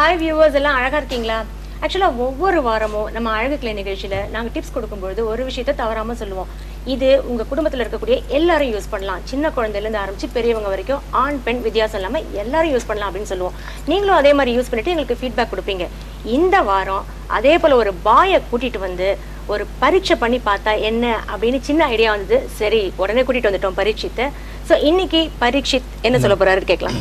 Hi viewers எல்லாம் அழகா இருக்கீங்களா? ஆக்சுவலாக ஒவ்வொரு வாரமும் நம்ம அழகு கிளை நிகழ்ச்சியில நாங்கள் டிப்ஸ் கொடுக்கும்பொழுது ஒரு விஷயத்த தவறாம சொல்லுவோம். இது உங்க குடும்பத்துல இருக்கக்கூடிய எல்லாரும் யூஸ் பண்ணலாம். சின்ன குழந்தையில இருந்து ஆரம்பிச்சு பெரியவங்க வரைக்கும் ஆண் பெண் வித்தியாசம் இல்லாம எல்லாரும் யூஸ் பண்ணலாம் அப்படின்னு சொல்லுவோம். நீங்களும் அதே மாதிரி யூஸ் பண்ணிட்டு எங்களுக்கு ஃபீட்பேக் கொடுப்பீங்க. இந்த வாரம் அதே போல ஒரு பாயை கூட்டிட்டு வந்து ஒரு பரீட்சை பண்ணி பார்த்தா என்ன அப்படின்னு சின்ன ஐடியா வந்தது. சரி உடனே கூட்டிட்டு வந்துட்டோம் பரீட்சித்தை. ஸோ இன்னைக்கு பரீட்சித் என்ன சொல்ல போறாரு கேட்கலாம்.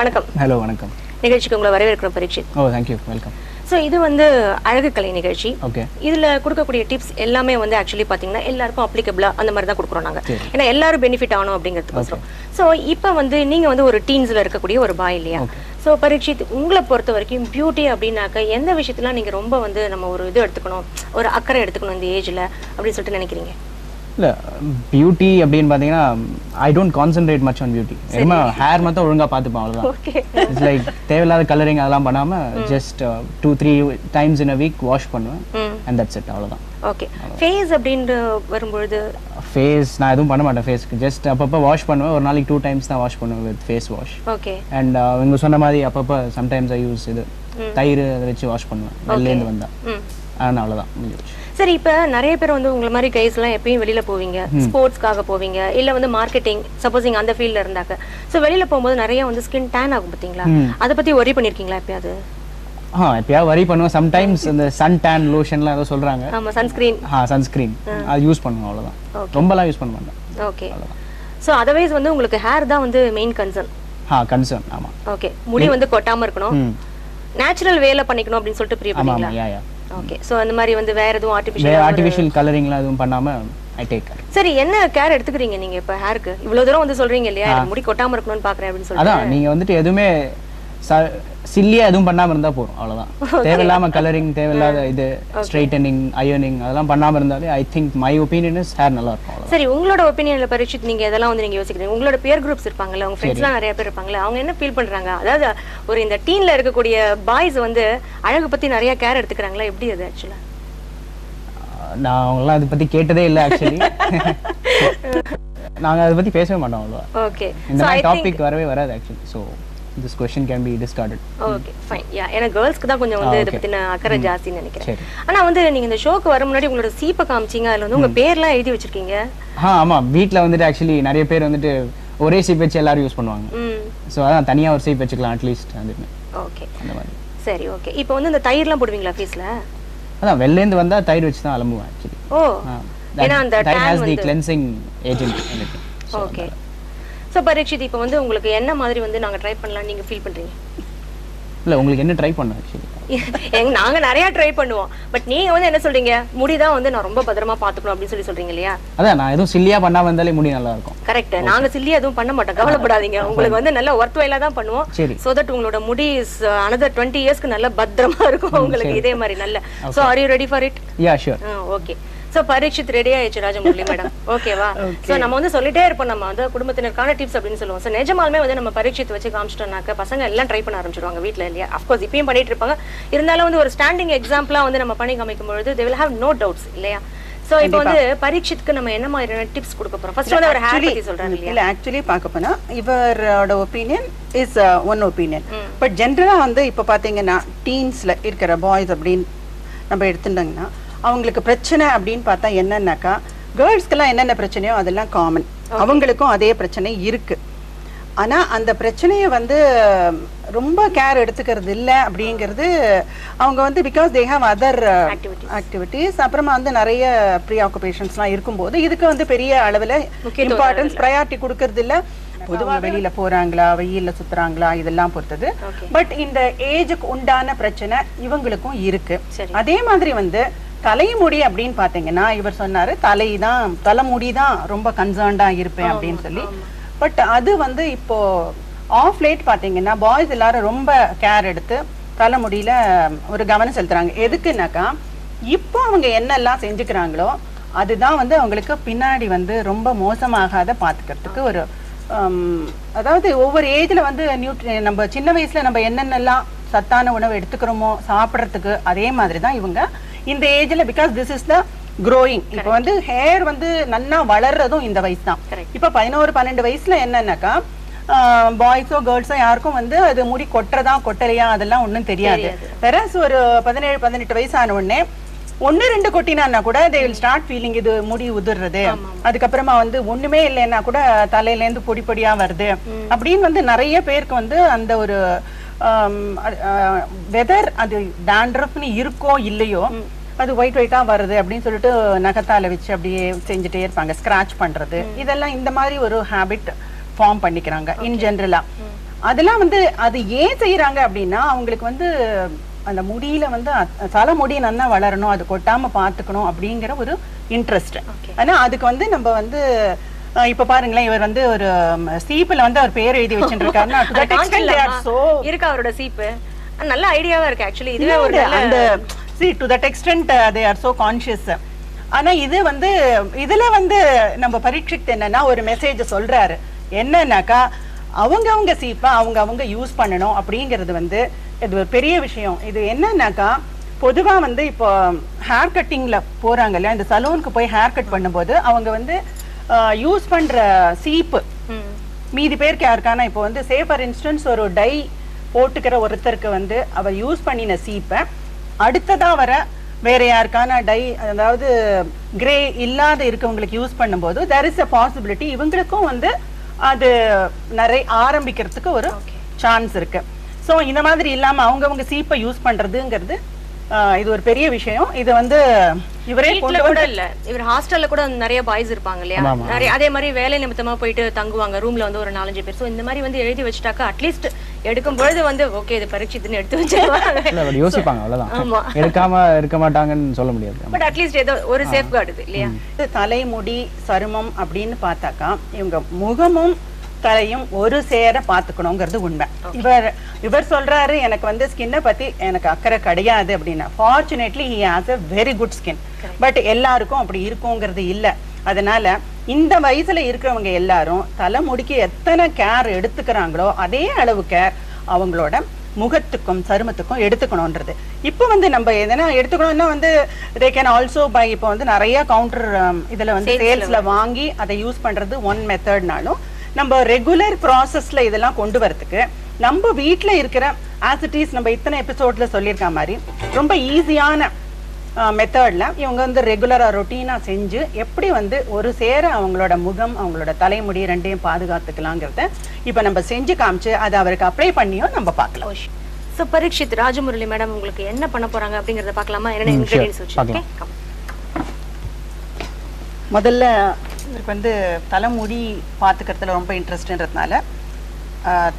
வணக்கம். ஹலோ வணக்கம். நிகழ்ச்சிக்கு உங்களை வரவேற்கிறோம் Parikshit oh thank you welcome so இது வந்து அழகு கலை நிகழ்ச்சி. ஓகே இதுல கொடுக்கக்கூடிய டிப்ஸ் எல்லாமே வந்து ஆக்சுவலி பாத்தீங்கன்னா எல்லாருக்கும் அப்ளிகபிளா அந்த மாதிரி தான் கொடுக்குறோம் நாங்க. சரி. ஏன்னா எல்லாரும் பெனிஃபிட் ஆகணும் அப்படிங்கிறதுக்கோசரம் ஸோ இப்போ வந்து நீங்க வந்து ஒரு டீன்ஸ்ல இருக்கக்கூடிய ஒரு பாய் இல்லையா. ஸோ பரீட்சித் உங்களை பொறுத்த வரைக்கும் பியூட்டி அப்படின்னாக்க எந்த விஷயத்துல நீங்க ரொம்ப வந்து நம்ம ஒரு இது எடுத்துக்கணும் ஒரு அக்கறை எடுத்துக்கணும் இந்த ஏஜ்ல அப்படின்னு சொல்லிட்டு நினைக்கிறீங்க? இல்லை பியூட்டி அப்படின்னு பார்த்தீங்கன்னா I don't concentrate much on beauty ரொம்ப ஹேர் மட்டும் ஒழுங்காக பார்த்துப்பேன் அவ்வளோதான் இட்ஸ் லைக் தேவையில்லாத கலரிங் அதெல்லாம் பண்ணாமல் just two three times in a week wash பண்ணுவேன். அண்ட் தட்ஸ் இட் அவ்வளோதான் ஓகே ஃபேஸ் அப்படின்ட்டு வரும்பொழுது? ஃபேஸ் நான் எதுவும் பண்ண மாட்டேன் ஃபேஸ்க்கு ஜஸ்ட் அப்பப்போ வாஷ் பண்ணுவேன். ஒரு நாளைக்கு டூ டைம்ஸ் தான் வாஷ் பண்ணுவேன் with face wash okay and இவங்க சொன்ன மாதிரி அப்பப்போ சம்டைம்ஸ் ஐ யூஸ் இது தயிர் அதை வச்சு வாஷ் பண்ணுவேன். வெளிலேருந்து வந்தா. ம். அதனால் அவ்வளோதான் முடிஞ்சு போச்சு. சரி இப்ப நிறைய பேர் வந்து உங்களை மாதிரி கைஸ் எல்லாம் எப்பயும் வெளியில போவீங்க. ஸ்போர்ட்ஸ்க்காக போவீங்க. இல்ல வந்து மார்க்கெட்டிங் சப்போஸிங் அந்த ஃபீல்ட்ல இருந்தாக்க. சோ வெளியில போகும்போது நிறைய வந்து ஸ்கின் டேன் ஆகும் பாத்தீங்களா. அத பத்தி ஒரி பண்ணிருக்கீங்களா எப்பயாவது? ஆ எப்பயாவது வரி பண்ணுவேன். சம்டைம்ஸ் இந்த சன் டேன் லோஷன்லாம் ஏதோ சொல்கிறாங்க ஆமா சன்ஸ்கிரீன் ஆ சன்ஸ்க்ரீன் அது யூஸ் பண்ணுவேன் அவ்வளோதான் ரொம்பலாம் யூஸ் பண்ண மாட்டேன் ஓகே சோ அதர்வைஸ் வந்து உங்களுக்கு ஹேர் தான் வந்து மெயின் கன்சர்ன் ஆ கன்சர்ன் ஆமாம் ஓகே முடி வந்து கொட்டாம இருக்கணும். நேச்சுரல் வேல பண்ணிக்கணும் அப்படின்னு சொல்லிட்டு பிரிய பண்ணீங்களா ஆமாம் யா யா ஓகே சோ அந்த மாதிரி வந்து வேற எதுவும் ஆர்டிஃபிஷியல் ஆர்டிஃபிஷியல் கலரிங்லாம் எதுவும் பண்ணாமல் ஐ டேக் சரி என்ன கேர் எடுத்துக்கிறீங்க நீங்க இப்ப ஹேருக்கு இவ்வளவு தூரம் வந்து சொல்றீங்க இல்லையா? முடி கொட்டாம இருக்கணும்னு பாக்குறேன் அப்படின்னு சொல்லிட்டு. அதான் நீங்கள் வந்துட்டு எதுவுமே ச சில்லியாக எதுவும் பண்ணாமல் இருந்தால் போதும் அவ்வளோதான் தேவையில்லாம கலரிங் தேவையில்லாத இது ஸ்ட்ரைட்டனிங் அயர்னிங் அதெல்லாம் பண்ணாமல் இருந்தாலே I think my opinion is hair நல்லா இருக்கும் சரி உங்களோட ஒப்பீனியன்ல பரீட்சித் நீங்க இதெல்லாம் வந்து நீங்க யோசிக்கிறீங்க? உங்களோட பேர் குரூப்ஸ் இருப்பாங்கல்ல உங்க ஃப்ரெண்ட்ஸ்லாம் நிறைய பேர் இருப்பாங்கல்ல அவங்க என்ன ஃபீல் பண்றாங்க? அதாவது ஒரு இந்த டீன்ல இருக்கக்கூடிய பாய்ஸ் வந்து அழகு பத்தி நிறைய கேர் எடுத்துக்கிறாங்களா? எப்படி அது ஆக்சுவலா நான் அவங்களாம் அதை பற்றி கேட்டதே இல்லை ஆக்சுவலி நாங்கள் அதை பற்றி பேசவே மாட்டோம் அவ்வளோவா ஓகே இந்த மாதிரி டாபிக் வரவே வராது actually so this question can be discarded okay fine yeah ஏன்னா கேர்ள்ஸ்க்கு தான் கொஞ்சம் வந்து இதை பத்தின அக்கறை ஜாஸ்தின்னு நினைக்கிறேன். ஆனா வந்து நீங்க இந்த ஷோக்கு வர முன்னாடி உங்களோட சீப்பை காமிச்சீங்க அதுல வந்து உங்க பேர்லாம் எழுதி வச்சிருக்கீங்க? ஆ ஆமாம் வீட்டில் வந்துட்டு ஆக்சுவலி நிறைய பேர் வந்துட்டு ஒரே சீப் வச்சு எல்லாரும் யூஸ் பண்ணுவாங்க. ம் ஸோ அதான் தனியாக ஒரு சீப் வச்சுக்கலாம் அட்லீஸ்ட் வந்துட்டு ஓகே அந்த மாதிரி. சரி ஓகே இப்போ வந்து இந்த தயிர்லாம் போடுவீங்களா ஃபேஸ்ல அதான் வெளிலேருந்து வந்தால் தயிர் வச்சு தான் அலம்புவேன் ஆக்சுவலி ஓ. ஏன்னா அந்த தயிர் ஹேஸ் தி வந்து cleansing agent okay so Parikshit இப்போ வந்து உங்களுக்கு என்ன மாதிரி வந்து நாங்க ட்ரை பண்ணலாம் நீங்க ஃபீல் பண்றீங்க? இல்லை உங்களுக்கு என்ன ட்ரை பண்ண ஆக்சுவலி எங்க நாங்க நிறைய ட்ரை பண்ணுவோம். பட் நீங்க வந்து என்ன சொல்றீங்க? முடிதான் வந்து நான் ரொம்ப பத்திரமா பாத்துக்கணும் அப்படின்னு சொல்லி சொல்றீங்க இல்லையா? அதான் நான் எதுவும் சில்லியாக பண்ணாமல் இருந்தாலே முடி நல்லா இருக்கும் கரெக்ட் நாங்க சில்லி எதுவும் பண்ண மாட்டோம். கவலைப்படாதீங்க. உங்களுக்கு வந்து நல்ல ஒர்த் வைலா தான் பண்ணுவோம். சோ தட் உங்களோட முடி அனதர் டுவெண்ட்டி இயர்ஸ்க்கு நல்ல பத்திரமா இருக்கும். உங்களுக்கு இதே மாதிரி நல்ல. So are you ready for it yeah sure okay so Parikshit ready ஆயிடுச்சு ராஜமுரளி மேடம் ஓகேவா சோ நம்ம வந்து சொல்லிட்டே இருப்போம் நம்ம வந்து குடும்பத்தினருக்கான டிப்ஸ் அப்படின்னு சொல்லுவோம். சோ நிஜமாலுமே வந்து நம்ம பரீட்சித் வச்சு காமிச்சிட்டோம்னாக்க பசங்க எல்லாம் ட்ரை பண்ண ஆரம்பிச்சிருவாங்க வீட்ல இல்லையா? அஃப்கோர்ஸ் இப்பயும் பண்ணிட்டு இருப்பாங்க. இருந்தாலும் வந்து ஒரு ஸ்டாண்டிங் எக்ஸாம்பிளா வந்து நம்ம பண்ணி காமிக்கும் பொழுது they will have no doubts இல்லையா? சோ இப்போ வந்து பரீட்சித்க்கு நம்ம என்ன மாதிரியான டிப்ஸ் கொடுக்க போறோம்? ஃபர்ஸ்ட் வந்து அவர் ஹேர் பத்தி சொல்றாரு இல்ல ஆக்சுவலி பார்க்க போனா இவரோட opinion is one opinion but ஜென்ரலா வந்து இப்ப பாத்தீங்கன்னா டீன்ஸ்ல இருக்கிற பாய்ஸ் அப்படின்னு நம்ம எடுத்துட்டோங்கன்னா அவங்களுக்கு பிரச்சனை அப்படின்னு பார்த்தா என்னன்னாக்கா கேர்ள்ஸ்க்கெல்லாம் என்னென்ன பிரச்சனையோ அதெல்லாம் காமன் அவங்களுக்கும் அதே பிரச்சனை இருக்கு. ஆனா அந்த பிரச்சனையை வந்து ரொம்ப கேர் எடுத்துக்கிறது இல்ல அப்படிங்கிறது அவங்க வந்து because they have other. Activities அப்புறமா வந்து நிறைய ப்ரீ ஆக்குபேஷன்ஸ்லாம் இருக்கும்போது இதுக்கு வந்து பெரிய அளவுல இம்பார்ட்டன்ஸ் ப்ரையாரிட்டி கொடுக்கறது இல்ல. பொதுவா வெளியில போறாங்களா வெயில்ல சுத்துறாங்களா இதெல்லாம் பொறுத்தது. பட் இந்த ஏஜுக்கு உண்டான பிரச்சனை இவங்களுக்கும் இருக்கு. அதே மாதிரி வந்து தலைமுடி அப்படின்னு பாத்தீங்கன்னா இவர் சொன்னாரு தலை தான் தலைமுடி தான் ரொம்ப கன்சர்ன்டா இருப்பேன் அப்படின்னு சொல்லி. பட் அது வந்து இப்போ ஆஃப் லேட் பாத்தீங்கன்னா பாய்ஸ் எல்லாரும் ரொம்ப கேர் எடுத்து தலைமுடியில ஒரு கவனம் செலுத்துறாங்க. எதுக்குன்னாக்கா இப்போ அவங்க என்னெல்லாம் செஞ்சுக்கிறாங்களோ அதுதான் வந்து அவங்களுக்கு பின்னாடி வந்து ரொம்ப மோசமாகாத பாத்துக்கிறதுக்கு ஒரு அதாவது ஒவ்வொரு ஏஜ்ல வந்து நியூட்ரி நம்ம சின்ன வயசுல நம்ம என்னென்னலாம் சத்தான உணவு எடுத்துக்கிறோமோ சாப்பிட்றதுக்கு அதே மாதிரி தான் இவங்க இந்த ஏஜ்ல because this is the growing. இப்போ வந்து ஹேர் வந்து நல்லா வளர்றதும் இந்த வயசு தான். இப்போ பதினோரு பன்னெண்டு வயசுல என்னன்னாக்கா பாய்ஸோ கேர்ள்ஸோ யாருக்கும் வந்து அது முடி கொட்டுறதா கொட்டலையா அதெல்லாம் ஒண்ணும் தெரியாது. வேற ஒரு பதினேழு பதினெட்டு வயசான உடனே ஒண்ணு ரெண்டு கொட்டினான்னா கூட தே வில் ஸ்டார்ட் ஃபீலிங் இது முடி உதிர்றது. அதுக்கப்புறமா வந்து ஒண்ணுமே இல்லைன்னா கூட தலையில இருந்து பொடி பொடியா வருது. அப்படின்னு வந்து நிறைய பேருக்கு வந்து அந்த ஒரு வெதர் அது டேண்ட்ரஃப்னு இருக்கோ இல்லையோ அது ஒயிட் ஒயிட்டா வருது அப்படின்னு சொல்லிட்டு நகத்தால வச்சு அப்படியே செஞ்சுட்டே இருப்பாங்க. ஸ்கிராச் பண்றது. இதெல்லாம் இந்த மாதிரி ஒரு ஹாபிட் ஃபார்ம் பண்ணிக்கிறாங்க இன் ஜென்ரலா அதெல்லாம் வந்து அது ஏன் செய்யறாங்க அப்படின்னா அவங்களுக்கு வந்து அந்த முடியில வந்து தலை முடி நல்லா வளரணும் அது கொட்டாம பாத்துக்கணும் அப்படிங்கிற ஒரு இன்ட்ரெஸ்ட் ஆனா அதுக்கு வந்து நம்ம வந்து இப்ப பாருங்களேன் இவர் வந்து ஒரு சீப்புல வந்து அவர் பேர் எழுதி வச்சுருக்காருன்னா so இருக்கு அவரோட சீப்பு. நல்ல ஐடியாவா இருக்கு. ஆக்சுவலி இதுவே ஒரு அந்த see to that extent uh, they are so conscious. ஆனா இது வந்து இதுல வந்து நம்ம பரீட்சித்து என்னன்னா ஒரு மெசேஜ் சொல்றாரு. என்னன்னாக்கா அவங்கவங்க சீப்பா அவங்க அவங்க யூஸ் பண்ணணும் அப்படிங்கிறது வந்து இது ஒரு பெரிய விஷயம். இது என்னன்னாக்கா பொதுவா வந்து இப்போ ஹேர் கட்டிங்ல போறாங்க இல்லையா? இந்த சலூனுக்கு போய் ஹேர் கட் பண்ணும்போது அவங்க வந்து யூஸ் பண்ற சீப்பு. மீதி பேருக்கு யாருக்கான இப்போ வந்து சே ஃபார் இன்ஸ்டன்ஸ் ஒரு டை போட்டுக்கிற ஒருத்தருக்கு வந்து அவர் யூஸ் பண்ணின சீப்பை அடுத்ததா வர வேற யாருக்கான டை அதாவது கிரே இல்லாத இருக்கவங்களுக்கு யூஸ் பண்ணும்போது there இஸ் a பாசிபிலிட்டி இவங்களுக்கும் வந்து அது நிறைய ஆரம்பிக்கிறதுக்கு ஒரு சான்ஸ் இருக்கு. ஸோ இந்த மாதிரி இல்லாம அவங்கவங்க சீப்பை யூஸ் பண்றதுங்கிறது ஆஹ், இது ஒரு பெரிய விஷயம். இது வந்து இவரே கூட இல்ல. இவர் ஹாஸ்டல்ல கூட நிறைய பாய்ஸ் இருப்பாங்க இல்லையா? ஆமா, ஆமா. நிறைய அதே மாதிரி வேலை நிமித்தமா போயிட்டு தங்குவாங்க. ரூம்ல வந்து ஒரு நாலஞ்சு பேர். சோ இந்த மாதிரி வந்து எழுதி வச்சுட்டாக்கா அட்லீஸ்ட் எடுக்கும் பொழுது வந்து ஓகே இது பரீட்சித்துன்னு எடுத்து வச்சிருவாங்க. யோசிப்பாங்க ஆமா. அவ்வளவுதான். எடுக்காம இருக்க மாட்டாங்கன்னு சொல்ல முடியாது. பட் அட்லீஸ்ட் ஏதோ ஒரு சேஃப் கார்டு இது இல்லையா? தலைமுடி சருமம் அப்படின்னு பார்த்தாக்கா இவங்க முகமும் தலையும் ஒரு சேர பார்த்துக்கணுங்கிறது உண்மை. இவர் இவர் சொல்றாரு எனக்கு வந்து ஸ்கின்னை பத்தி எனக்கு அக்கறை கிடையாது அப்படின்னா. Fortunately he has a very good skin but எல்லாருக்கும் அப்படி இருக்குங்கிறது இல்ல. அதனால இந்த வயசுல இருக்கிறவங்க எல்லாரும் தலைமுடிக்கு எத்தனை கேர் எடுத்துக்கிறாங்களோ அதே அளவு கேர் அவங்களோட முகத்துக்கும் சருமத்துக்கும் எடுத்துக்கணும்ன்றது. இப்போ வந்து நம்ம எதனா எடுத்துக்கணும்னா வந்து தே கேன் ஆல்சோ பை இப்போ வந்து நிறைய கவுண்டர் இதுல வந்து சேல்ஸ்ல வாங்கி அதை யூஸ் பண்றது ஒன் மெத்தட்னாலும் நம்ம ரெகுலர் ப்ராசஸ்ல இதெல்லாம் கொண்டு வரதுக்கு நம்ம வீட்ல இருக்கிற ஆசிட்டிஸ் நம்ம இத்தனை எபிசோட்ல சொல்லியிருக்க மாதிரி ரொம்ப ஈஸியான மெத்தட்ல இவங்க வந்து ரெகுலரா ரொட்டீனா செஞ்சு எப்படி வந்து ஒரு சேர அவங்களோட முகம் அவங்களோட தலைமுடி ரெண்டையும் பாதுகாத்துக்கலாங்கிறத இப்ப நம்ம செஞ்சு காமிச்சு அதை அவருக்கு அப்ளை பண்ணியும் நம்ம பார்க்கலாம். சோ பரீட்சித் ராஜமுரளி மேடம் உங்களுக்கு என்ன பண்ண போறாங்க அப்படிங்கறத பார்க்கலாமா? என்னென்ன. இன்கிரிடியன்ஸ் வச்சு ஓகே முதல்ல இவருக்கு வந்து தலைமுடி பார்த்துக்கிறதுல ரொம்ப இன்ட்ரெஸ்ட்ன்றதுனால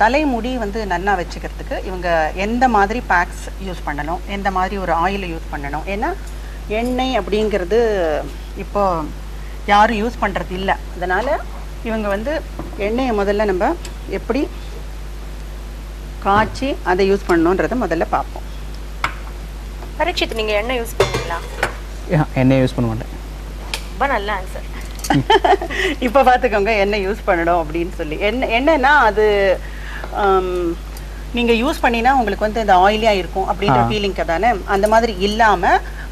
தலைமுடி வந்து நல்லா வச்சுக்கிறதுக்கு இவங்க எந்த மாதிரி பேக்ஸ் யூஸ் பண்ணணும் எந்த மாதிரி ஒரு ஆயில் யூஸ் பண்ணணும் ஏன்னா எண்ணெய் அப்படிங்கிறது இப்போ யாரும் யூஸ் பண்ணுறது இல்லை. அதனால் இவங்க வந்து எண்ணெயை முதல்ல நம்ம எப்படி காய்ச்சி அதை யூஸ் பண்ணணுன்றதை முதல்ல பார்ப்போம். பரீட்சித் நீங்க என்ன யூஸ் பண்ணுவீங்களா? எண்ணெய் யூஸ் பண்ண மாட்டேன். ரொம்ப நல்ல ஆன்சர் இப்போ பார்த்துக்கோங்க என்ன யூஸ் பண்ணணும் அப்படின்னு சொல்லி. என்ன என்னன்னா அது ஆம், நீங்க யூஸ் பண்ணினா உங்களுக்கு வந்து இந்த ஆயிலியா இருக்கும் அப்படின்ற ஆ. ஃபீலிங்க்கு தானே? அந்த மாதிரி இல்லாம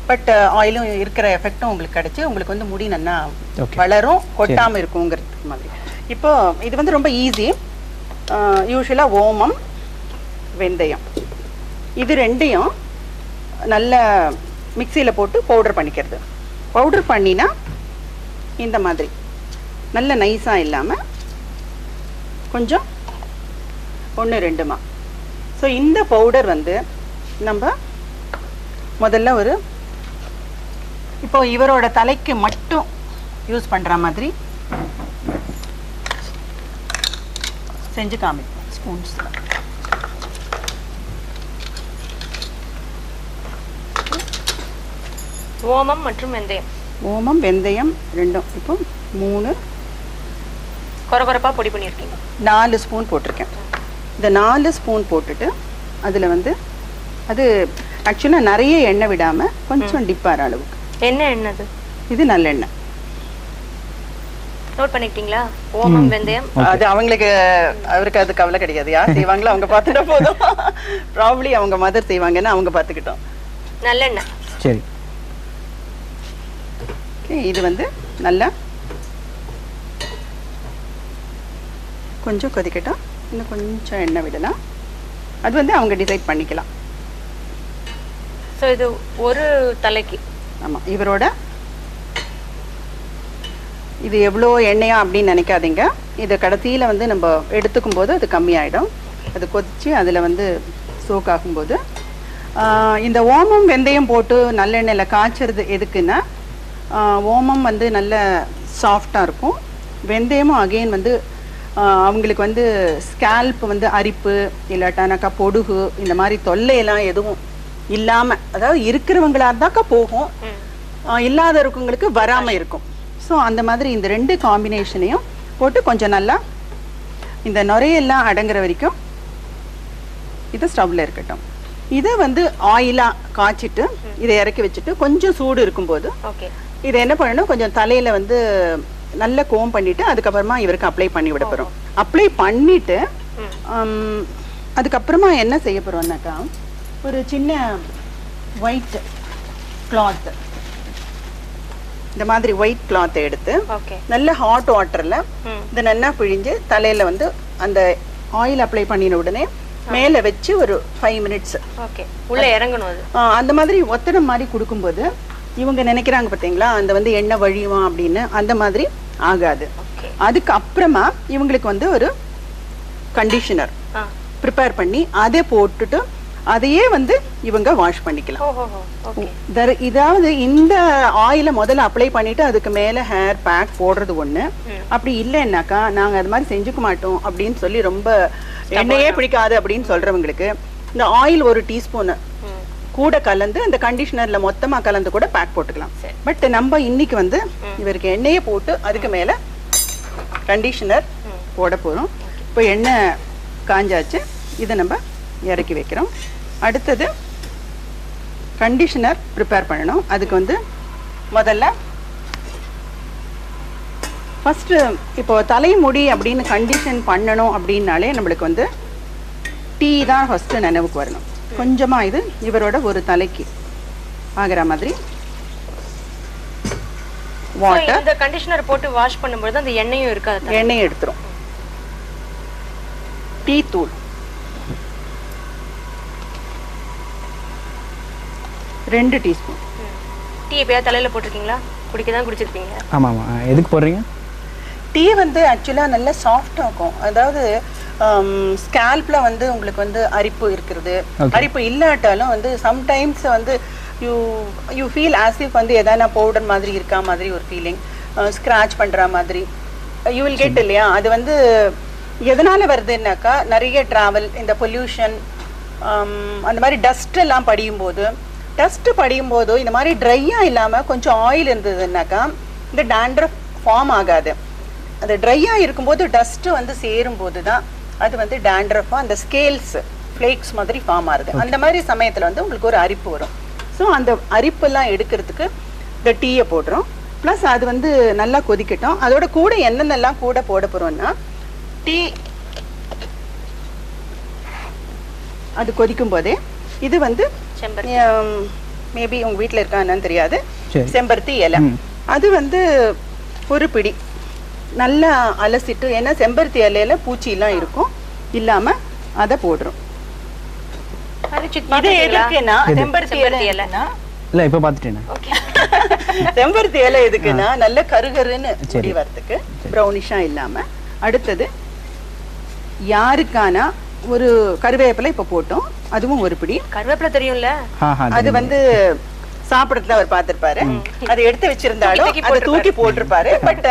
பட் ஆயிலும் இருக்கிற எஃபெக்டும் உங்களுக்கு கிடைச்சு உங்களுக்கு வந்து முடி நல்லா. வளரும் கொட்டாம இருக்குங்கிறது மாதிரி. இப்போ இது வந்து ரொம்ப ஈஸி யூஸ்வலா ஓமம் வெந்தயம். இது ரெண்டையும் நல்ல மிக்சியில போட்டு பவுடர் பண்ணிக்கிறது. பவுடர் பண்ணினா இந்த மாதிரி. நல்ல நைஸாக இல்லாமல் கொஞ்சம் ஒன்று ரெண்டுமா. ஸோ இந்த பவுடர் வந்து நம்ம முதல்ல ஒரு இப்போ இவரோட தலைக்கு மட்டும் யூஸ் பண்ணுற மாதிரி செஞ்சு காமிப்போம் ஸ்பூன்ஸில் ஓமம் மற்றும் வெந்தயம். ஓமம் வெந்தயம் ரெண்டும். இப்போ மூணு. கொரகொரப்பா பொடி பண்ணியிருக்கீங்க. நாலு ஸ்பூன் போட்டிருக்கேன். இந்த நாலு ஸ்பூன் போட்டுட்டு அதில் வந்து அது ஆக்சுவலாக நிறைய எண்ணெய் விடாமல் கொஞ்சம் டிப்பார அளவுக்கு. என்ன என்னது இது நல்லெண்ணெய். நோட் பண்ணிக்கிட்டீங்களா? ஓமம் வெந்தயம். அது அவங்களுக்கு அவருக்கு அது கவலை கிடையாது. யார் செய்வாங்களோ அவங்க பார்த்துட்டா போதும். ப்ராப்ளி அவங்க மதர் செய்வாங்கன்னு அவங்க பார்த்துக்கிட்டோம். நல்லெண்ணெய். சரி. இது வந்து நல்லா கொஞ்சம் கொதிக்கட்டும். இன்னும் கொஞ்சம் எண்ணெய் விடலாம். அது வந்து அவங்க டிசைட் பண்ணிக்கலாம். ஸோ இது ஒரு தலைக்கு. ஆமாம் இவரோட இது எவ்வளோ எண்ணெயா அப்படின்னு நினைக்காதீங்க. இது கடைசியில் வந்து நம்ம எடுத்துக்கும் போது அது கம்மியாயிடும். அது கொதிச்சு அதில் வந்து சோக் ஆகும்போது இந்த ஓமம் வெந்தயம் போட்டு நல்லெண்ணெயில் காய்ச்சறது எதுக்குன்னா ஓமம் வந்து நல்ல சாஃப்டாக இருக்கும். வெந்தயமும் அகைன் வந்து அவங்களுக்கு வந்து ஸ்கேல்ப் வந்து அரிப்பு இல்லாட்டானாக்கா பொடுகு இந்த மாதிரி தொல்லையெல்லாம் எதுவும் இல்லாமல் அதாவது இருக்கிறவங்களா இருந்தாக்கா போகும். இல்லாத இல்லாதவங்களுக்கு வராமல் இருக்கும். ஸோ அந்த மாதிரி இந்த ரெண்டு காம்பினேஷனையும் போட்டு கொஞ்சம் நல்லா இந்த நுரையெல்லாம் அடங்குற வரைக்கும் இது ஸ்டவ்ல இருக்கட்டும். இதை வந்து ஆயிலாக காய்ச்சிட்டு இதை இறக்கி வச்சுட்டு கொஞ்சம் சூடு இருக்கும்போது ஓகே. இதை என்ன பண்ணணும்? கொஞ்சம் தலையில வந்து நல்ல கோம் பண்ணிட்டு அதுக்கப்புறமா இவருக்கு அப்ளை பண்ணி விட போறோம். அப்ளை பண்ணிட்டு அதுக்கப்புறமா என்ன செய்ய போறோம்னாக்கா ஒரு சின்ன ஒயிட் கிளாத் இந்த மாதிரி ஒயிட் கிளாத்தை எடுத்து நல்ல ஹாட் வாட்டர்ல. இதை நல்லா பிழிஞ்சு தலையில வந்து அந்த ஆயில் அப்ளை பண்ணின உடனே மேலே வச்சு ஒரு ஃபைவ் மினிட்ஸ் ஓகே. உள்ள இறங்கணும் அந்த மாதிரி ஒத்தடம் மாதிரி கொடுக்கும்போது இவங்க நினைக்கிறாங்க பார்த்தீங்களா? அந்த வந்து எண்ணெய் வழியுவான் அப்படின்னு அந்த மாதிரி ஆகாது. அதுக்கு அப்புறமா இவங்களுக்கு வந்து ஒரு கண்டிஷனர் ப்ரிப்பேர் பண்ணி அதை போட்டுட்டு அதையே வந்து இவங்க வாஷ் பண்ணிக்கலாம். தர- இதாவது இந்த ஆயிலை முதல்ல அப்ளை பண்ணிட்டு அதுக்கு மேல ஹேர் பேக் போடுறது ஒண்ணு. அப்படி இல்லைன்னாக்கா நாங்க அது மாதிரி செஞ்சுக்க மாட்டோம் அப்படின்னு சொல்லி ரொம்ப எண்ணெயே பிடிக்காது அப்படின்னு சொல்றவங்களுக்கு இந்த ஆயில் ஒரு டீஸ்பூன் கூட கலந்து அந்த கண்டிஷனர்ல மொத்தமா கலந்து கூட பேக் போட்டுக்கலாம். பட் நம்ம இன்னைக்கு வந்து இவருக்கு எண்ணெயை போட்டு அதுக்கு மேல கண்டிஷனர் போட போறோம். இப்போ எண்ணெய் காஞ்சாச்சு. இதை நம்ம இறக்கி வைக்கிறோம். அடுத்தது கண்டிஷனர் ப்ரிப்பேர் பண்ணணும். அதுக்கு வந்து முதல்ல ஃபஸ்ட்டு இப்போ தலைமுடி அப்படின்னு கண்டிஷன் பண்ணணும் அப்படின்னாலே நம்மளுக்கு வந்து டீ தான் ஃபஸ்ட்டு நினைவுக்கு வரணும். கொஞ்சமாக இது இவரோட ஒரு தலைக்கு ஆகிற மாதிரி. வாட்டர் இந்த கண்டிஷனர் போட்டு வாஷ் பண்ணும்போது அந்த எண்ணெயும் இருக்காது எண்ணெய் எடுத்துரும். டீ தூள். ரெண்டு டீஸ்பூன். டீ எப்பயாவது தலையில போட்டிருக்கீங்களா? குடிக்க தான் குடிச்சிருப்பீங்க. ஆமாம் ஆமாம். எதுக்கு போடுறீங்க? டீ வந்து ஆக்சுவலாக நல்ல சாஃப்டாக இருக்கும். அதாவது ஸ்கேல்ப்ல வந்து உங்களுக்கு வந்து அரிப்பு இருக்கிறது. அரிப்பு இல்லாட்டாலும் வந்து சம்டைம்ஸ் வந்து you you feel as if வந்து எதனா பவுடர் மாதிரி இருக்கா மாதிரி ஒரு ஃபீலிங் ஸ்க்ராட்ச் பண்ற மாதிரி. யூ வில் கெட் இல்லையா? அது வந்து எதனால வருதுன்னாக்கா நிறைய டிராவல் இந்த பொல்யூஷன் அந்த மாதிரி டஸ்ட் எல்லாம் படியும் போது டஸ்ட் படியும் போது இந்த மாதிரி ட்ரையா இல்லாம கொஞ்சம் ஆயில் இருந்ததுன்னாக்கா இந்த டேண்ட்ரஃப் ஃபார்ம் ஆகாது. அது ட்ரையாக இருக்கும்போது டஸ்ட் வந்து சேரும்போது தான் அது வந்து டேண்ட்ரஃபாக அந்த ஸ்கேல்ஸ் ஃப்ளேக்ஸ் மாதிரி ஃபார்ம் ஆகுது. அந்த மாதிரி சமயத்தில் வந்து உங்களுக்கு ஒரு அரிப்பு வரும். ஸோ அந்த அரிப்பெல்லாம் எடுக்கிறதுக்கு இந்த டீயை போடுறோம். ப்ளஸ் அது வந்து நல்லா கொதிக்கட்டும். அதோட கூட என்னென்னலாம் கூட போட போகிறோம்னா டீ அது கொதிக்கும் போதே இது வந்து செம்பருத்தி. மேபி உங்க வீட்ல இருக்கா என்னன்னு தெரியாது. செம்பருத்தி இலை. அது வந்து ஒரு பிடி. நல்லா அலசிட்டு ஏன்னா செம்பருத்தி இலையில பூச்சி எல்லாம் இருக்கும். இல்லாம அதை போடுறோம். இது? எதுக்குன்னா? செம்பருத்தி இல்லை இப்போ பார்த்துட்டேன் ஓகே. செம்பருத்தி இலை எதுக்குன்னா நல்ல கருகருன்னு சரி. முடி வரதுக்கு ப்ரௌனிஷா இல்லாம. அடுத்தது யாருக்கான ஒரு கருவேப்பிலை இப்ப போட்டோம். அதுவும் ஒரு பிடி. கருவேப்பிலை தெரியும்ல? அது வந்து சாப்பிடறதுல அவர் பார்த்திருப்பாரு. அதை எடுத்து வச்சிருந்தாலும் தூக்கி அதை தூக்கி போட்டிருப்பாரு. பட்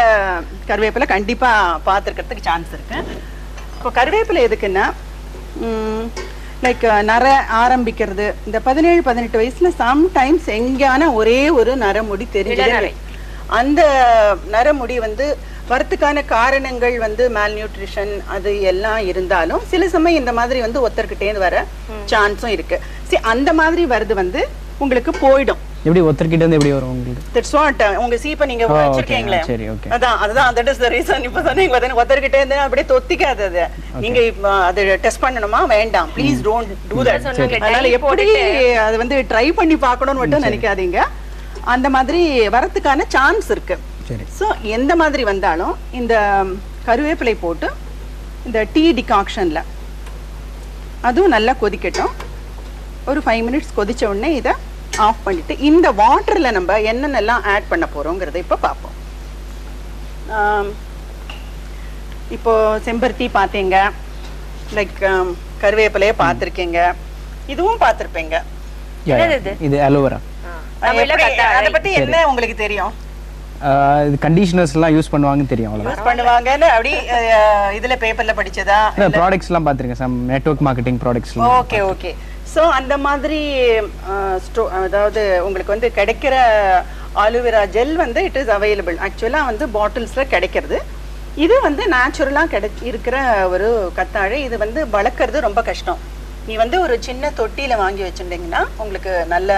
கருவேப்பிலை கண்டிப்பா பார்த்துருக்கிறதுக்கு சான்ஸ் இருக்கு. இப்போ கருவேப்பிலை எதுக்குன்னா லைக் நர ஆரம்பிக்கிறது. இந்த பதினேழு பதினெட்டு வயசுல சம்டைம்ஸ் எங்கேயான ஒரே ஒரு நரமுடி தெரிஞ்சதே. அந்த நரமுடி வந்து வரத்துக்கான காரணங்கள் வந்து மால் நியூட்ரிஷன் அது எல்லாம் இருந்தாலும் சில சமயம் இந்த மாதிரி வந்து ஒருத்தர்கிட்டே வர சான்ஸும் இருக்கு. சரி அந்த மாதிரி வருது வந்து உங்களுக்கு போயிடும். எப்படி ஒருத்தர்கிட்ட இருந்து எப்படி வரும் உங்களுக்கு? தட்ஸ் வாட் உங்க சீப்பை நீங்க okay. வச்சிருக்கீங்களே. சரி, okay. அதான் அதுதான் தட் இஸ் த ரீசன் இப்போ சொன்னீங்க ஒருத்தர்கிட்ட இருந்து அப்படியே தொத்திக்காது அது. நீங்க அது டெஸ்ட் பண்ணணுமா? வேண்டாம். ப்ளீஸ் டோன்ட் டூ தட் அதனால எப்படி அது வந்து ட்ரை பண்ணி பார்க்கணும்னு மட்டும் நினைக்காதீங்க. அந்த மாதிரி வரத்துக்கான சான்ஸ் இருக்கு. சரி. ஸோ எந்த மாதிரி வந்தாலும் இந்த கருவேப்பிலை போட்டு இந்த டீ டிகாக்ஷனில் அதுவும் நல்லா கொதிக்கட்டும். ஒரு ஃபைவ் மினிட்ஸ் கொதிச்ச உடனே இதை ஆஃப் பண்ணிட்டு இந்த வாட்டரில் நம்ம என்னென்னலாம் ஆட் பண்ண போகிறோங்கிறத இப்போ பார்ப்போம். இப்போ செம்பருத்தி பார்த்தீங்க லைக் கருவேப்பிலையை பார்த்துருக்கீங்க. இதுவும் பார்த்துருப்பீங்க. இது? இது அலோவேரா. அதை பற்றி என்ன உங்களுக்கு தெரியும்? இது கண்டிஷனர்ஸ்லாம் யூஸ் பண்ணுவாங்கன்னு தெரியும் அவ்வளோதான் யூஸ் பண்ணுவாங்கன்னு அப்படி இதுல பேப்பர்ல படிச்சதா? ப்ராடக்ட்ஸ்லாம் பார்த்துருக்கேன் சம் நெட்வொர்க் மார்க்கெட்டிங் ப்ராடக்ட்ஸ்லாம் ஓகே ஓகே ஸோ அந்த மாதிரி ஸ்டோ அதாவது உங்களுக்கு வந்து கிடைக்கிற ஆலுவேரா ஜெல் வந்து இட் இஸ் அவைலபிள் ஆக்சுவலாக வந்து பாட்டில்ஸில் கிடைக்கிறது. இது வந்து நேச்சுரலாக கிடை இருக்கிற ஒரு கத்தாழை. இது வந்து வளர்க்குறது ரொம்ப கஷ்டம். நீ வந்து ஒரு சின்ன தொட்டியில் வாங்கி வச்சுட்டிங்கன்னா உங்களுக்கு நல்ல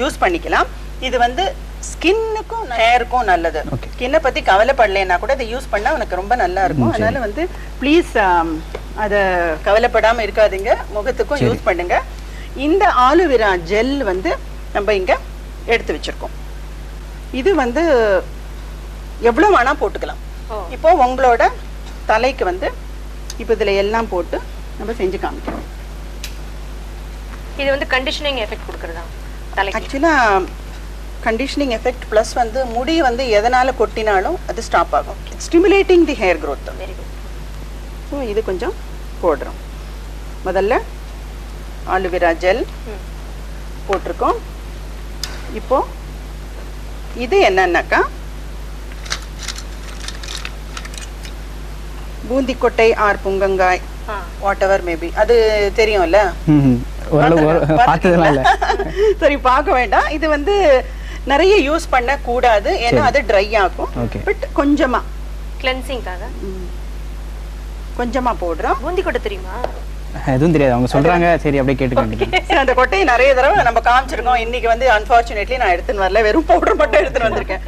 யூஸ் பண்ணிக்கலாம். இது வந்து ஸ்கின்னுக்கும் ஹேருக்கும் நல்லது. ஸ்கின்னை பற்றி கவலைப்படலைன்னா கூட இதை யூஸ் பண்ணால் உனக்கு ரொம்ப நல்லா இருக்கும். அதனால வந்து ப்ளீஸ் அதை கவலைப்படாமல் இருக்காதீங்க. முகத்துக்கும் யூஸ் பண்ணுங்க. இந்த ஆலுவிரா ஜெல் வந்து நம்ம இங்கே எடுத்து வச்சிருக்கோம். இது வந்து எவ்வளோ வேணா போட்டுக்கலாம். இப்போ உங்களோட தலைக்கு வந்து இப்போ இதில் எல்லாம் போட்டு நம்ம செஞ்சு காமிக்கிறோம். இது வந்து கண்டிஷனிங் எஃபெக்ட் கொடுக்கறதா? ஆக்சுவலாக கண்டிஷனிங் எஃபெக்ட் ப்ளஸ் வந்து முடி வந்து எதனால் கொட்டினாலும் அது ஸ்டாப் ஆகும். Stimulating the hair growth. Very good so இது கொஞ்சம் போடுறோம். முதல்ல ஆலுவேரா ஜெல். போட்டிருக்கோம். இப்போ இது என்னன்னாக்கா பூந்திக்கொட்டை ஆர் புங்கங்காய் வாட் எவர் மேபி அது தெரியும்ல? சரி பார்க்க வேண்டாம். இது வந்து நிறைய யூஸ் பண்ண கூடாது ஏன்னா அது ட்ரை ஆகும். பட் கொஞ்சமா. கிளென்சிங்காக கொஞ்சமா போடுறோம். பூந்தி கொட்டை தெரியுமா? எதுவும் தெரியாது. அவங்க சொல்றாங்க. சரி அப்படியே கேட்டுக்க வேண்டியது சரி, அந்த கொட்டையை நிறைய தடவை நம்ம காமிச்சிருக்கோம். இன்னைக்கு வந்து அன்பார்ச்சுனேட்லி நான் எடுத்துன்னு வரல. வெறும் பவுடர் மட்டும் எடுத்துன்னு வந்திருக்கேன்.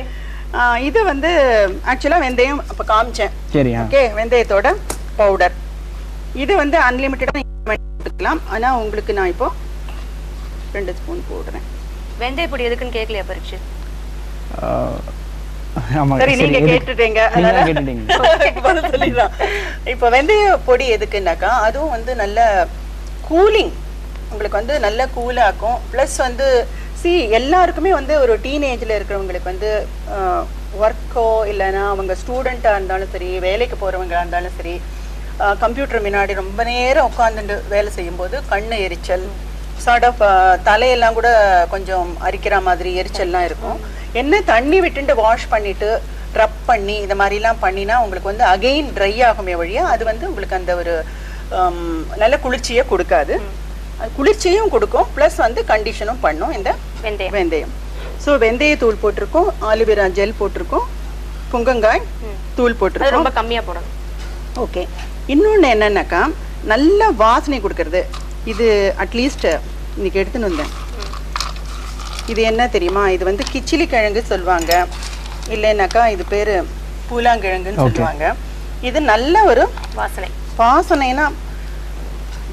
இது வந்து ஆக்சுவலா வெந்தயம் அப்ப காமிச்சேன். சரியா ஓகே வெந்தயத்தோட பவுடர் இது வந்து அன்லிமிட்டடாக எடுத்துக்கலாம். ஆனா உங்களுக்கு நான் இப்போ ரெண்டு ஸ்பூன் போடுறேன். வெந்தய பொடி எதுக்குன்னு கேட்கலையா பரீட்சை? சரி நீங்க? கேட்டுட்டீங்க. சொல்லிடலாம். இப்போ வெந்தய பொடி எதுக்குன்னாக்கா அதுவும் வந்து நல்ல கூலிங் உங்களுக்கு வந்து நல்ல கூலாக்கும் ப்ளஸ் வந்து சி எல்லாருக்குமே வந்து ஒரு டீனேஜில் இருக்கிறவங்களுக்கு வந்து ஒர்க்கோ இல்லைன்னா அவங்க ஸ்டூடெண்ட்டாக இருந்தாலும் சரி வேலைக்கு போகிறவங்களா இருந்தாலும் சரி கம்ப்யூட்டர் முன்னாடி ரொம்ப நேரம் உட்காந்துட்டு வேலை செய்யும்போது கண்ணு எரிச்சல் சார்ட் ஆஃப் தலையெல்லாம் கூட கொஞ்சம் அரிக்கிற மாதிரி எரிச்சல்லாம் இருக்கும். என்ன தண்ணி விட்டுட்டு வாஷ் பண்ணிட்டு ரப் பண்ணி இந்த மாதிரிலாம் பண்ணினா உங்களுக்கு வந்து அகெயின் ட்ரை ஆகுமே வழியா அது வந்து உங்களுக்கு அந்த ஒரு ஹம், நல்ல குளிர்ச்சியை கொடுக்காது. குளிர்ச்சியும் கொடுக்கும். ப்ளஸ் வந்து கண்டிஷனும் பண்ணும். இந்த வெந்தயம். வெந்தயம். ஸோ வெந்தயத்தூள் போட்டிருக்கோம். ஆலுவேரா ஜெல் போட்டிருக்கோம். புங்கங்காய் தூள் போட்டிருக்கோம். ரொம்ப கம்மியா போடணும். ஓகே இன்னொன்று என்னன்னாக்கா நல்ல வாசனை கொடுக்கறது. இது அட்லீஸ்ட் இன்னைக்கு எடுத்துன்னு வந்தேன். இது என்ன தெரியுமா? இது வந்து கிச்சிலி கிழங்கு சொல்லுவாங்க. இல்லைன்னாக்கா இது பேர் பூலாங்கிழங்குன்னு. சொல்லுவாங்க. இது நல்ல ஒரு வாசனை. வாசனைனா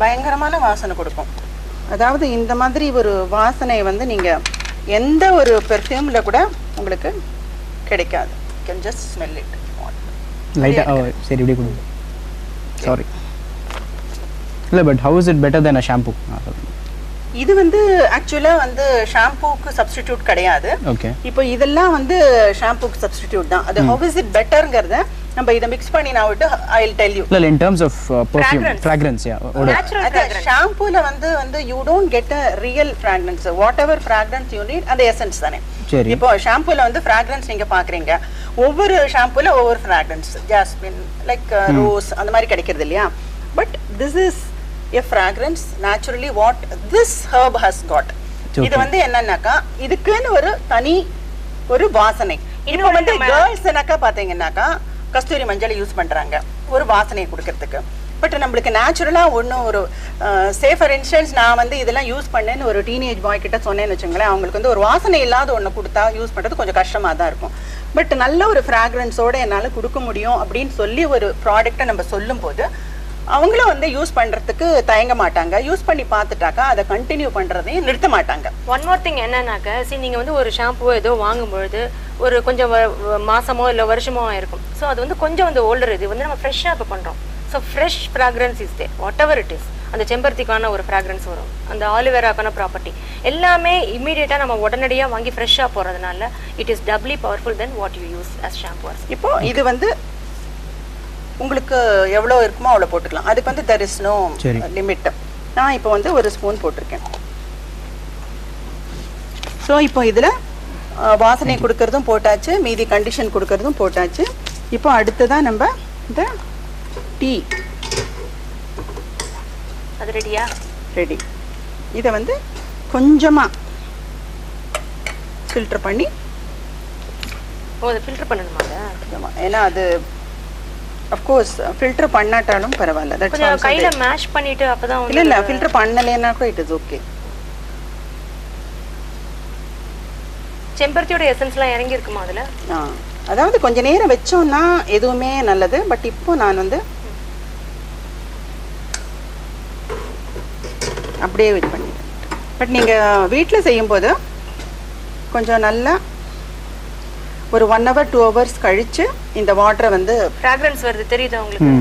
பயங்கரமான வாசனை கொடுக்கும். அதாவது இந்த மாதிரி ஒரு வாசனை வந்து நீங்கள் எந்த ஒரு பெர்ஃப்யூமில் கூட உங்களுக்கு கிடைக்காது. கேன் ஜஸ்ட் ஸ்மெல் இட் லைட்டா ஓ சரி இப்படி கொடுங்க. சாரி இல்லை but how it better than a shampoo இது வந்து ஆக்சுவலாக வந்து ஷாம்பூக்கு சப்ஸ்டிடியூட் கிடையாது. ஓகே இப்போ இதெல்லாம் வந்து ஷாம்பூக்கு சப்ஸ்டிடியூட் தான். அது ஹவ் இஸ் இட் பெட்டர்ங்கிறத நம்ம இதை மிக்ஸ் பண்ணி நான் விட்டு ஐ வில் டெல் யூ இல்லை in terms of perfume. Fragrance yeah natural ஷாம்பூல வந்து வந்து you don't get a real fragrance whatever fragrance you need அந்த எசன்ஸ் தானே. சரி. இப்போ ஷாம்பூல வந்து ஃப்ராக்ரன்ஸ் நீங்க பாக்குறீங்க. ஒவ்வொரு ஷாம்பூல ஒவ்வொரு ஃப்ராக்ரன்ஸ் ஜாஸ்மின் லைக் ரோஸ் அந்த மாதிரி கிடைக்கிறது இல்லையா? But this is a fragrance naturally what this herb has got இது. வந்து என்னன்னாக்கா இதுக்குன்னு ஒரு தனி ஒரு வாசனை. இப்போ வந்து கேர்ள்ஸ்னாக்கா பாத்தீங்கன்னாக்கா கஸ்தூரி மஞ்சள் யூஸ் பண்றாங்க. ஒரு வாசனையை கொடுக்கறதுக்கு. பட் நம்மளுக்கு நேச்சுரலா ஒன்றும் ஒரு சே ஃபார் இன்ஸ்டன்ஸ் நான் வந்து இதெல்லாம் யூஸ் பண்ணேன்னு ஒரு டீனேஜ் பாய் கிட்ட சொன்னேன்னு வச்சுங்களேன் அவங்களுக்கு வந்து ஒரு வாசனை இல்லாத ஒன்று கொடுத்தா யூஸ் பண்றது கொஞ்சம் கஷ்டமா தான் இருக்கும். பட் நல்ல ஒரு ஃப்ராக்ரன்ஸோட என்னால் கொடுக்க முடியும் அப்படின்னு சொல்லி ஒரு ப்ராடக்ட்டை நம்ம சொல்லும்போது அவங்களும் வந்து யூஸ் பண்றதுக்கு தயங்க மாட்டாங்க. யூஸ் பண்ணி பார்த்துட்டாக்கா அதை கண்டினியூ பண்றதையும் நிறுத்த மாட்டாங்க. ஒன் மோர் திங் என்னன்னாக்க சரி நீங்க வந்து ஒரு ஷாம்பு ஏதோ வாங்கும்பொழுது ஒரு கொஞ்சம் மாசமோ இல்ல வருஷமோ இருக்கும் ஸோ அது வந்து கொஞ்சம் வந்து ஓல்டர் இது. வந்து நம்ம ஃப்ரெஷ்ஷாக இப்போ பண்றோம். So fresh fragrance is there whatever it is அந்த செம்பருத்திக்கான ஒரு ஃப்ராக்ரன்ஸ் வரும். அந்த ஆலிவேராக்கான ப்ராப்பர்ட்டி எல்லாமே இமீடியட்டாக நம்ம உடனடியாக வாங்கி ஃப்ரெஷ்ஷாக போகிறதுனால it is doubly powerful then what you use as shampooers இப்போ இது வந்து உங்களுக்கு எவ்வளோ இருக்குமோ அவ்வளோ போட்டுக்கலாம். அதுக்கு வந்து தெர் இஸ் நோ. லிமிட் நான் இப்போ வந்து ஒரு ஸ்பூன் போட்டிருக்கேன். ஸோ இப்போ இதில் வாசனை கொடுக்கறதும் போட்டாச்சு. மீதி கண்டிஷன் கொடுக்கறதும் போட்டாச்சு. இப்போ அடுத்ததான் நம்ம இந்த டீ அது ரெடியா ரெடி இதை வந்து கொஞ்சமாக ஃபில்டர் பண்ணி ஓ அதை ஃபில்டர் பண்ணணுமா ஏன்னா அது அஃப்கோர்ஸ் ஃபில்டர் பண்ணாட்டாலும் பரவாயில்ல. தட்ஸ் கொஞ்சம் கையில மேஷ் பண்ணிட்டு அப்பதான் இல்ல இல்ல ஃபில்டர் பண்ணலைன்னா கூட இட் இஸ் ஓகே செம்பருத்தியோட எசன்ஸ்லாம் இறங்கி இருக்குமா அதுல? அதாவது கொஞ்ச நேரம் வச்சோம்னா எதுவுமே நல்லது பட் இப்போ நான் வந்து அப்படியே இது பண்ணிட்டேன். பட் நீங்க வீட்டில் செய்யும்போது கொஞ்சம் நல்லா ஒரு ஒன் ஹவர் டூ ஹவர்ஸ் கழிச்சு இந்த வாட்டரை வந்து ஃப்ராக்ரன்ஸ் வருது தெரியுதா உங்களுக்கு?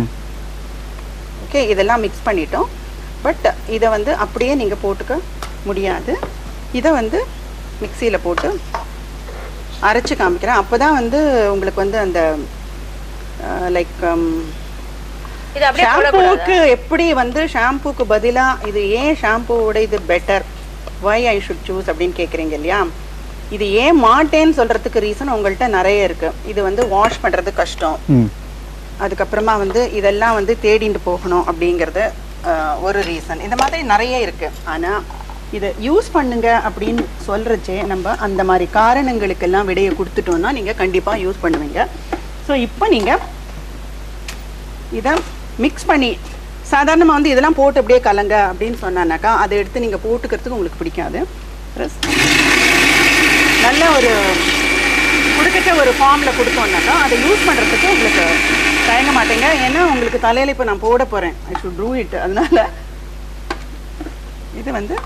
ஓகே இதெல்லாம் மிக்ஸ் பண்ணிட்டோம். பட் இதை வந்து அப்படியே நீங்கள் போட்டுக்க முடியாது. இதை வந்து மிக்சியில் போட்டு அரைச்சு காமிக்கிறேன். அப்போ தான் வந்து உங்களுக்கு வந்து அந்த லைக் இது அப்படியே போடக்கூடாதா? ஷாம்பூவுக்கு எப்படி வந்து ஷாம்பூக்கு பதிலாக இது ஏன் ஷாம்பூவோட இது better why I should choose அப்படின்னு கேட்குறீங்க இல்லையா? இது ஏன் மாட்டேன்னு சொல்கிறதுக்கு ரீசன் உங்கள்கிட்ட நிறைய இருக்குது இது வந்து வாஷ் பண்ணுறது கஷ்டம். அதுக்கப்புறமா வந்து இதெல்லாம் வந்து தேடிட்டு போகணும் அப்படிங்கிறது ஒரு ரீசன் இந்த மாதிரி நிறைய இருக்கு. ஆனா இதை யூஸ் பண்ணுங்க அப்படின்னு சொல்றச்சே நம்ம அந்த மாதிரி காரணங்களுக்கெல்லாம் விடையை கொடுத்துட்டோம்னா நீங்க கண்டிப்பா யூஸ் பண்ணுவீங்க. ஸோ இப்போ நீங்க இதை மிக்ஸ் பண்ணி சாதாரணமாக வந்து இதெல்லாம் போட்டு அப்படியே கலங்க அப்படின்னு சொன்னானாக்கா அதை எடுத்து நீங்கள் போட்டுக்கிறதுக்கு உங்களுக்கு பிடிக்காது. நல்ல ஒரு கொடுத்துட்டு ஒரு ஃபார்மில் கொடுத்தோம்னாக்கா அதை யூஸ் பண்ணுறதுக்கு உங்களுக்கு தயங்க மாட்டேங்க. ஏன்னா உங்களுக்கு தலையில் இப்போ நான் போட போகிறேன் ஐ ஷுட் டூ இட் அதனால இது வந்து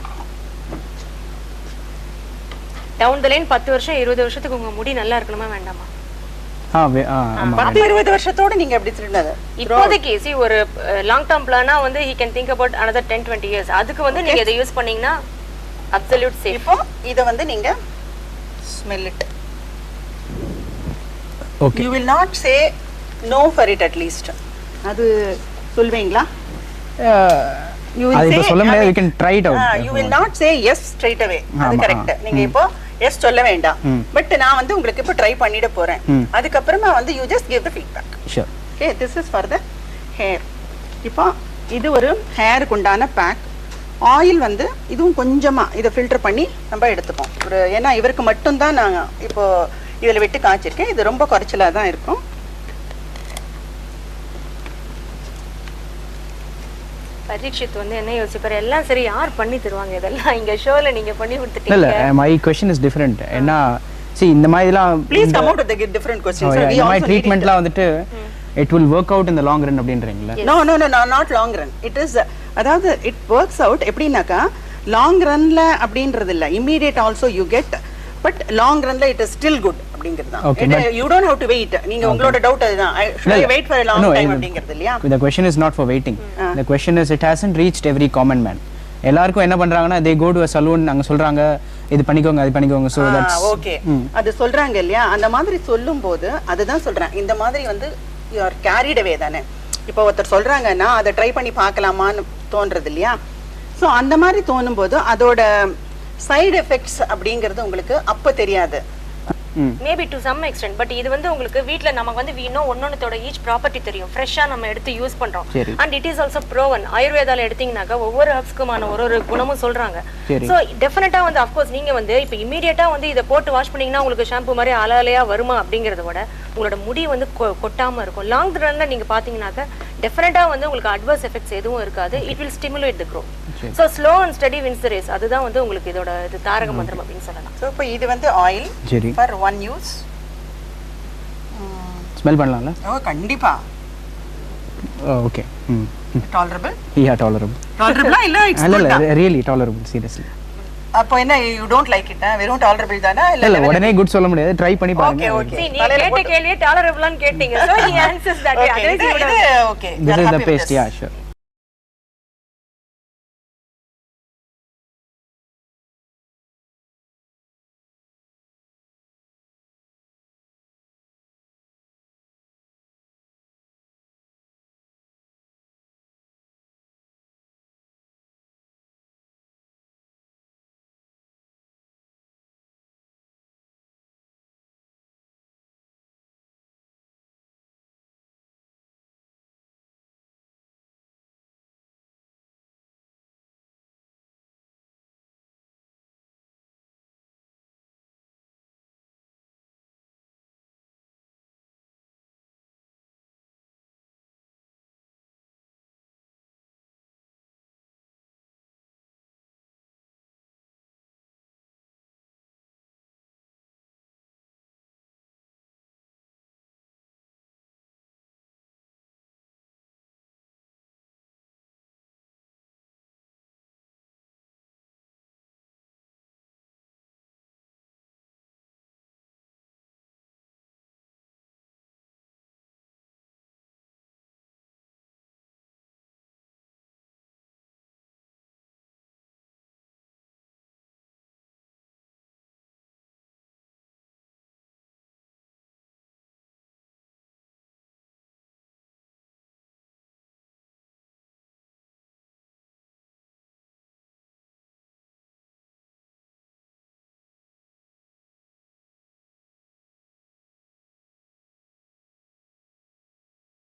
டவுன் த லைன் பத்து வருஷம் இருபது வருஷத்துக்கு உங்க முடி நல்லா இருக்கணுமா வேண்டாமா? பத்து இருபது வருஷத்தோட நீங்கள் எப்படி சொல்லிடாது இப்போதைக்கு see ஒரு லாங் டேர்ம் பிளானா வந்து he can think about another 10 20 years அதுக்கு வந்து நீங்க இதை யூஸ் பண்ணீங்கன்னா அப்சல்யூட் சேஃப் இப்போ இதை வந்து நீங்கள் smell it okay you will not say no for it at least அது சொல்வீங்களா? You will say- சொல்ல முடியாது. I we mean, can try it ah, out you will not say yes straight away. அது correct. நீங்க இப்போ S சொல்ல வேண்டாம். But நான் வந்து உங்களுக்கு இப்போ ட்ரை பண்ணிட போறேன். அதுக்கப்புறமா வந்து you just give the feedback okay this is for the hair இப்போ இது ஒரு ஹேருக்கு உண்டான பேக் ஆயில் வந்து இதுவும் கொஞ்சமா இதை ஃபில்டர் பண்ணி நம்ம எடுத்துப்போம். ஒரு ஏன்னா இவருக்கு மட்டும்தான் நான் இப்போ இதில் விட்டு காய்ச்சிருக்கேன். இது ரொம்ப குறைச்சலாக தான் இருக்கும். பரீட்சித் வந்து என்ன யோசிப்பாரு? எல்லாம் சரி யார் பண்ணி தருவாங்க இதெல்லாம்? இங்க ஷோல நீங்க பண்ணி கொடுத்துட்டீங்க. இல்லை மை கொஷின் இஸ் டிஃப்ரெண்ட் ஏன்னா சி இந்த மாதிரிலாம் please come out with different Oh, questions yeah, இந்த மாதிரி ட்ரீட்மெண்ட்லாம் வந்துட்டு இட் வில் ஒர்க் அவுட் இந்த லாங் ரன் அப்படின்றீங்களா? No no no not long run it is அதாவது இட் ஒர்க்ஸ் அவுட் எப்படின்னாக்கா லாங் ரன்ல அப்படின்றது இல்ல immediate also you get but long ரன்ல it is still good அப்படிங்கிறது தான். You don't have to wait நீங்க உங்களோட டவுட் அதுதான். வெயிட் ஃபார் அப்படிங்கிறது இல்லையா? question is not for waiting. The question is it hasn't reached every common man. எல்லாருக்கும் என்ன பண்றாங்கன்னா to a saloon அங்க சொல்றாங்க இது பண்ணிக்கோங்க அது பண்ணிக்கோங்க ஓகே அது சொல்றாங்க இல்லையா? அந்த மாதிரி சொல்லும்போது அதுதான் சொல்றேன். இந்த மாதிரி வந்து யூ ஆர் கேரிட் அவே தானே. இப்போ ஒருத்தர் சொல்றாங்கன்னா அதை ட்ரை பண்ணி பார்க்கலாமான்னு தோன்றது இல்லையா? ஸோ அந்த மாதிரி தோணும்போது அதோட சைடு எஃபெக்ட்ஸ் அப்படிங்கிறது உங்களுக்கு அப்போ தெரியாது. ம். Maybe to some extent but இது வந்து உங்களுக்கு வீட்ல நமக்கு வந்து வீணோ ஒன்னொன்னத்தோட ஈச் ப்ராப்பர்ட்டி தெரியும். ஃப்ரெஷ்ஷா நம்ம எடுத்து யூஸ் பண்றோம். And it is also proven ஆயுர்வேதால எடுத்தீங்கன்னாக்கா ஒவ்வொரு ஹர்ப்ஸ்க்குமான ஒரு ஒரு குணமும் சொல்றாங்க. ஸோ டெஃபினட்டா வந்து அஃப்கோர்ஸ் நீங்க வந்து இப்போ இமீடியட்டா வந்து இதை போட்டு வாஷ் பண்ணீங்கன்னா உங்களுக்கு ஷாம்பு மாதிரி அலையா வருமா அப்படிங்கறத விட உங்களோட முடி வந்து கொட்டாம இருக்கும். லாங் ரன்ல நீங்க பாத்தீங்கன்னாக்கா டெஃபினட்டா வந்து உங்களுக்கு அட்வர்ஸ் எஃபெக்ட்ஸ் எதுவும் இருக்காது. It will stimulate the grow. So slow and steady wins race அதுதான் வந்து உங்களுக்கு இதோட இது தாரக மந்திரம் அப்படின்னு சொல்லலாம். ஸோ இப்போ இது வந்து ஆயில் சரி. ஃபார் ஒன் யூஸ் ஸ்மெல் பண்ணலாம்ல? ஓ கண்டிப்பா. ஓகே ம். டாலரபிள் யா டாலரபிள் டாலரபிளா இல்ல இட்ஸ் இல்ல இல்ல ரியலி டாலரபிள் சீரியஸ்லி அப்போ என்ன யூ டோன்ட் லைக் இட் வெறும் டாலரபிள் தானா? இல்ல இல்ல உடனே குட் சொல்ல முடியாது. ட்ரை பண்ணி ஓகே பாருங்க. ஓகே See, நீ கேட்ட கேள்வியே டாலரபிளான்னு கேட்டீங்க. ஓகே இது he would have இது okay this is the paste yeah sure